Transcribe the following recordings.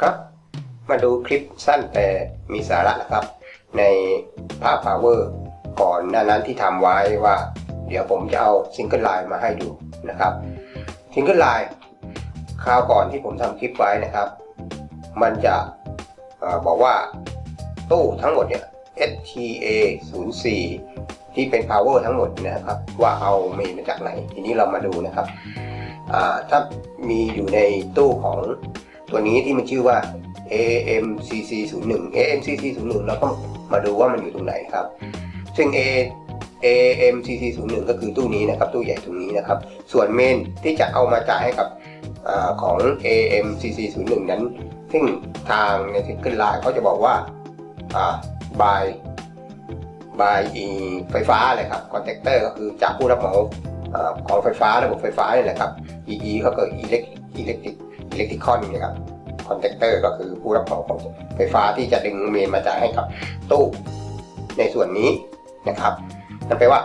ครับ มาดูคลิปสั้นแต่มีสาระนะครับ ในภาพ power ก่อนหน้านั้นที่ทำไว้ว่า เดี๋ยวผมจะเอาซิงเกิลไลน์มาให้ดูนะครับซิงเกิลไลน์คราวก่อนที่ผมทำคลิปไว้นะครับ มันจะอบอกว่าตู้ทั้งหมดเนี่ย STA 0 4ที่เป็น power ทั้งหมดนะครับ ว่าเอาเมนมาจากไหน ทีนี้เรามาดูนะครับถ้ามีอยู่ในตู้ของ ตัวนี้ที่มันชื่อว่า AMCC 0 1 AMCC 0 1เราก็มาดูว่ามันอยู่ตรงไหนครับ ซึ่ง A AMCC 0 1ก็คือตู้นี้นะครับ ตู้ใหญ่ตรงนี้นะครับ ส่วนเมนที่จะเอามาจ่ายให้กับอของ AMCC 0 1นั้น ซึ่งทางในซิงเกิลไลน์เขาจะบอกว่าอ่า by by อีไฟฟ้าเลยครับคอนแทคเตอร์ก็คือจากผู้รับเหมาของไฟฟ้าระบบไฟฟ้านี่แหละครับ EE ก็คืออิเล็กอิเล็กทริก อิเล็กทริคอนนะครับคอนแทคเตอร์ก็คือผู้รับเหมาของไฟฟ้าที่จะดึงเมนมาจ่ายให้กับตู้ในส่วนนี้นะครับนั่นแปลว่า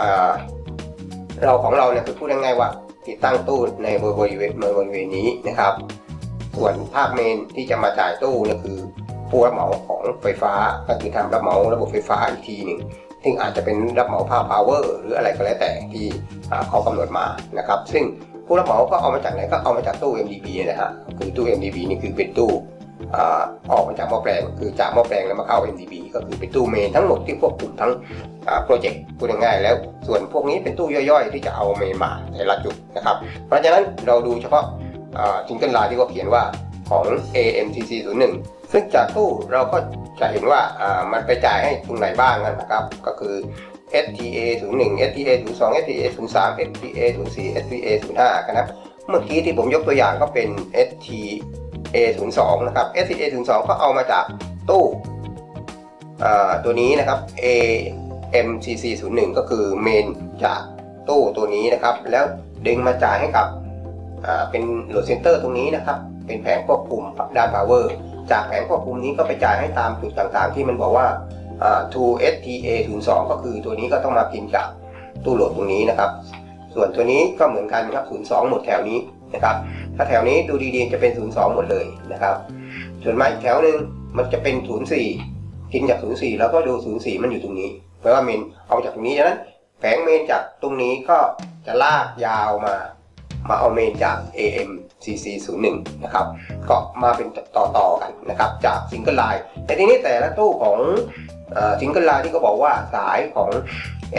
อ่าเราของเราเนี่ยคือพูดง่ายๆว่า ติดตั้งตู้ในบริเวณบริเวณนี้นะครับ ส่วนภาคเมนที่จะมาจ่ายตู้เนี่ยคือผู้รับเหมาของไฟฟ้าก็คือทำรับเหมาระบบไฟฟ้าอีกทีหนึ่งซึ่งอาจจะเป็นรับเหมาภาคพาวเวอร์หรืออะไรก็แล้วแต่ที่เขากำหนดมานะครับ ซึ่ง ผู้รับเหมาก็เอามาจากไหนก็เอามาจากตู้ MDB นะฮะคือตู้ MDB นี่คือเป็นตู้อ่าออกมาจากหม้อแปลงคือจากหม้อแปลงแล้วมาเข้า MDB ก็คือเป็นตู้เมนทั้งหมดที่ควบคุมทั้งโปรเจกต์พูดง่ายๆแล้วส่วนพวกนี้เป็นตู้ย่อยๆ ที่จะเอาเมนมาแต่ละจุดนะครับ เพราะฉะนั้นเราดูเฉพาะซิงเกิลไลน์ที่เขาเขียนว่าของ AMTC 01ซึ่งจากตู้เราก็จะเห็นว่าอ่ามันไปจ่ายให้ตรงไหนบ้างนะครับ ก็คือ STA 01 STA 02 STA 03 STA 04 STA 05นะครับ เมื่อกี้ที่ผมยกตัวอย่างก็เป็น STA 02นะครับ STA 02ก็เอามาจากตู้อ่าตัวนี้นะครับ AMCC 01ก็คือเมนจากตู้ตัวนี้นะครับ แล้วดึงมาจ่ายให้กับอ่าเป็นโหลดเซนเตอร์ตรงนี้นะครับ เป็นแผงควบคุมด้าน power จากแผงควบคุมนี้ก็ไปจ่ายให้ตามจุดต่างๆ ที่มันบอกว่า อ่า to STA 02ก็คือตัวนี้ก็ต้องมาพิมพ์จากตู้โหลดตรงนี้นะครับ ส่วนตัวนี้ก็เหมือนกันครับ02 หมดแถวนี้นะครับ ถ้าแถวนี้ดูดีๆจะเป็น 02 หมดเลยนะครับ ส่วนมาอีกแถวหนึ่งมันจะเป็น 04กินจาก 04 แล้วก็ดู 04 มันอยู่ตรงนี้แปลว่าเมนเอาจากตรงนี้ฉะนั้นแผงเมนจากตรงนี้ก็จะลากยาวมา มาเอาเมนจาก AM CC 01นะครับ ก็มาเป็นต่อต่อๆกันนะครับ จากซิงเกิลไลน์แต่ทีนี้แต่ละตู้ของ ซิงเกิลไลน์ที่เขาบอกว่าสายของ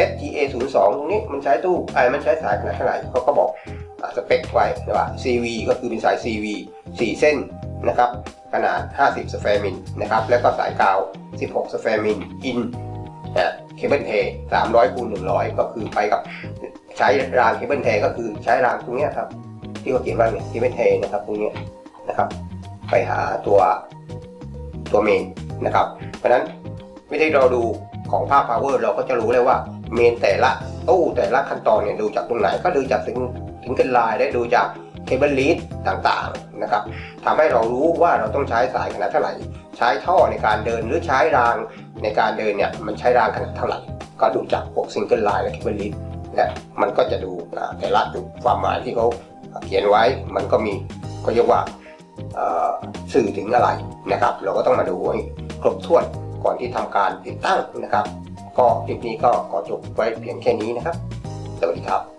STA 02ตรงนี้มันใช้ตู้ไอ้มันใช้สายขนาดเท่าไหร่เขาก็บอกอสเปคไว้นะว่า CV ก็คือเป็นสาย CV 4 เส้นนะครับขนาด 50 สแฟร์มิลนะครับแล้วก็สายกาว 16 สแฟร์มิลอินเคเบิลเท300คูณ100ก็คือไปกับใช้รางเคเบิลเทก็คือใช้รางตรงนี้ครับที่เขาเขียนว่าเนี่ยเคเบิลเทนะครับตรงนี้นะครับ ไปหาตัวตัวเมนนะครับ เพราะฉะ นั้นวิธีเราดูของภาพ power เราก็จะรู้เลยว่าเมนแต่ละตู้แต่ละขั้นตอนเนี่ยดูจากตรงไหนก็ดูจากถึงถึงเกินลายได้ดูจากเคเบิลลีดต่างๆนะครับทำให้เรารู้ว่าเราต้องใช้สายขนาดเท่าไหร่ ใช้ท่อในการเดินหรือใช้รางในการเดินเนี่ยมันใช้รางขนาดเท่าไหร่ ก็ดูจากพวกซิงเกิลไลน์และเคเบิลลีดและมันก็จะดูแต่ละจุดความหมายที่เขาเขียนไว้มันก็มีเขาเรียกว่าสื่อถึงอะไรนะครับ เราก็ต้องมาดูให้ครบถ้วน ก่อนที่ทำการติดตั้งนะครับ ก็คลิปนี้ก็ขอจบไว้เพียงแค่นี้นะครับ สวัสดีครับ